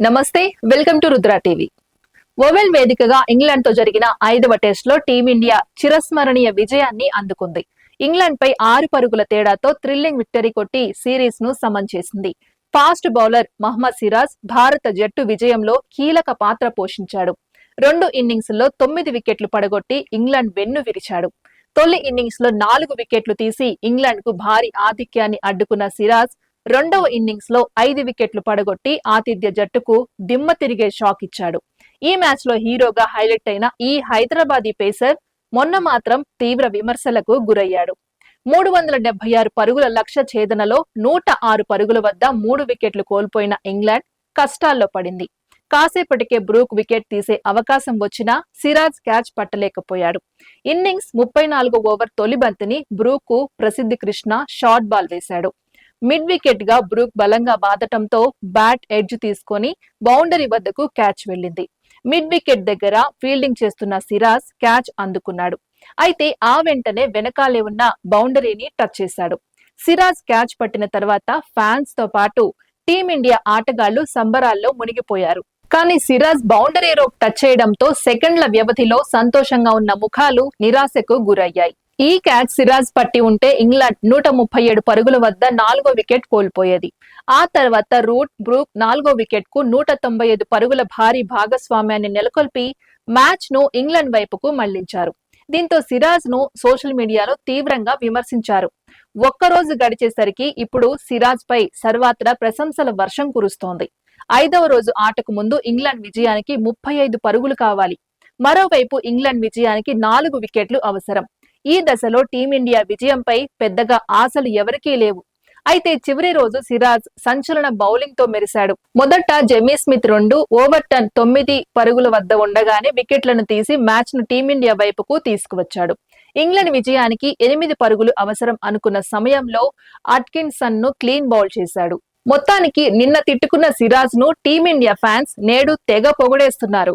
నమస్తే welcome to Rudra TV. Oval వేదికగా ఇంగ్లాండ్తో జరిగిన ఐదవ టెస్ట్లో టీమిండియా చిరస్మరణీయ విజయాన్ని అందుకుంది. ఇంగ్లాండ్ పై ఆరు పరుగుల తేడాతో థ్రిల్లింగ్ విక్టరీ కొట్టి సిరీస్ను సమన్ చేసింది. ఫాస్ట్ బౌలర్ మహ్మద్ సిరాజ్ భారత జట్టు విజయంలో కీలక పాత్ర పోషించాడు. రెండు ఇన్నింగ్స్లో తొమ్మిది వికెట్లు పడగొట్టి ఇంగ్లాండ్ వెన్ను విరిచాడు. తొలి ఇన్నింగ్స్లో నాలుగు వికెట్లు తీసి ఇంగ్లాండ్కు భారీ ఆధిక్యాన్ని అడ్డుకున్న సిరాజ్ రెండవ ఇన్నింగ్స్లో ఐదు వికెట్లు పడగొట్టి ఆతిథ్య జట్టుకు దిమ్మ తిరిగే షాక్ ఇచ్చాడు. ఈ మ్యాచ్లో హీరోగా హైలైట్ అయిన ఈ హైదరాబాదీ పేసర్ మొన్న మాత్రం తీవ్ర విమర్శలకు గురయ్యాడు. మూడు వందల డెబ్బై ఆరు పరుగుల లక్ష్య ఛేదనలో నూట ఆరు పరుగుల వద్ద మూడు వికెట్లు కోల్పోయిన ఇంగ్లాండ్ కష్టాల్లో పడింది. కాసేపటికే బ్రూక్ వికెట్ తీసే అవకాశం వచ్చినా సిరాజ్ క్యాచ్ పట్టలేకపోయాడు. ఇన్నింగ్స్ ముప్పై నాలుగు ఓవర్ తొలి బంతిని Brook Prasidh Krishna short ball వేశాడు. మిడ్ వికెట్గా బ్రూక్ బలంగా బాదటంతో బ్యాట్ ఎడ్జ్ తీసుకొని బౌండరీ వద్దకు క్యాచ్ వెళ్ళింది. మిడ్ వికెట్ దగ్గర ఫీల్డింగ్ చేస్తున్న సిరాజ్ క్యాచ్ అందుకున్నాడు. అయితే ఆ వెంటనే వెనకాలే ఉన్న బౌండరీని టచ్ చేశాడు. సిరాజ్ క్యాచ్ పట్టిన తర్వాత ఫ్యాన్స్తో పాటు టీమిండియా ఆటగాళ్ళు సంబరాల్లో మునిగిపోయారు. కానీ సిరాజ్ బౌండరీ రోప్ టచ్ చేయడంతో సెకండ్ల వ్యవధిలో సంతోషంగా ఉన్న ముఖాలు నిరాశకు గురయ్యాయి. ఈ క్యాచ్ సిరాజ్ పట్టి ఉంటే ఇంగ్లాండ్ నూట ముప్పై ఏడు పరుగుల వద్ద నాలుగో వికెట్ కోల్పోయేది. ఆ తర్వాత రూట్ బ్రూక్ నాలుగో వికెట్కు నూట తొంభై ఐదు పరుగుల భారీ భాగస్వామ్యాన్ని నెలకొల్పి మ్యాచ్ను ఇంగ్లాండ్ వైపుకు మళ్ళించారు. దీంతో సిరాజ్ను సోషల్ మీడియాలో తీవ్రంగా విమర్శించారు. ఒక్కరోజు గడిచేసరికి ఇప్పుడు సిరాజ్ పై సర్వాత్రా ప్రశంసల వర్షం కురుస్తోంది. ఐదవ రోజు ఆటకు ముందు ఇంగ్లాండ్ విజయానికి ముప్పై ఐదు పరుగులు కావాలి. మరోవైపు ఇంగ్లాండ్ విజయానికి నాలుగు వికెట్లు అవసరం. ఈ దశలో టీమిండియా విజయంపై పెద్దగా ఆశలు ఎవరికీ లేవు. అయితే చివరి రోజు సిరాజ్ సంచలన బౌలింగ్తో మెరిశాడు. మొదట జెమీ స్మిత్ రెండు ఓవర్ టన్ తొమ్మిది పరుగుల వద్ద ఉండగానే వికెట్లను తీసి మ్యాచ్ను టీమిండియా వైపుకు తీసుకువచ్చాడు. ఇంగ్లాండ్ విజయానికి ఎనిమిది పరుగులు అవసరం అనుకున్న సమయంలో అట్కిన్సన్ను క్లీన్ బౌల్ చేశాడు. మొత్తానికి నిన్న తిట్టుకున్న సిరాజ్ను టీమిండియా ఫ్యాన్స్ నేడు తెగ పొగడేస్తున్నారు.